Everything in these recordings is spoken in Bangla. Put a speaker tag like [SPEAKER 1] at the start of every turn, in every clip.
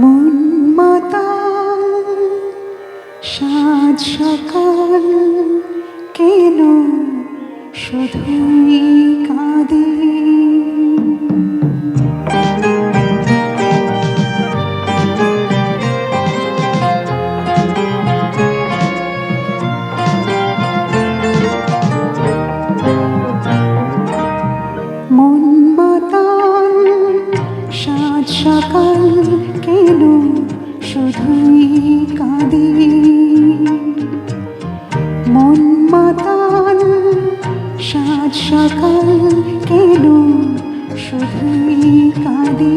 [SPEAKER 1] মন মাতাল সাজ সকাল কেন শুধুই কাঁদে? শুধুই কাঁদে। মন মাতাল সাত সকাল কেন শুধুই কাঁদে।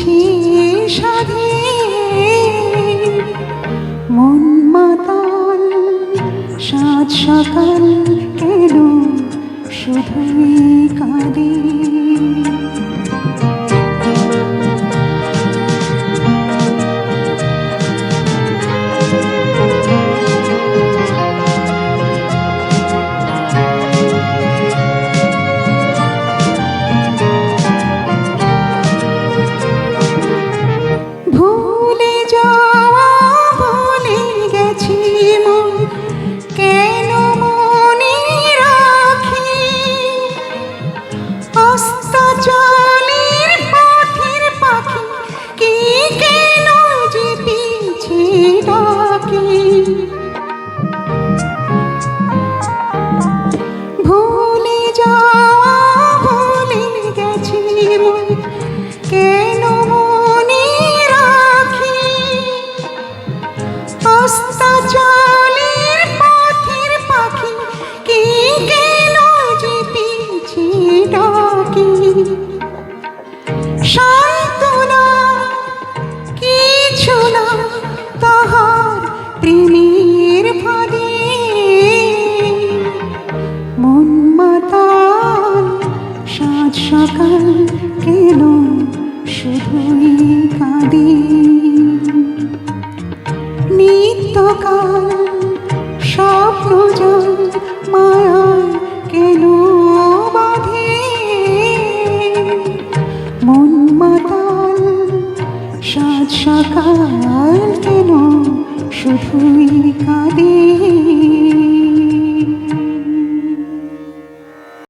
[SPEAKER 1] পেয়েছি মন মাতাল সাত সকাল শুধু সকাল কেন শুধুই কাঁদি? নিত্যকাল স্বপ্ন জল কেন বাঁধে? মন মাতাল সাত সকাল কেন শুধুই কাঁদি?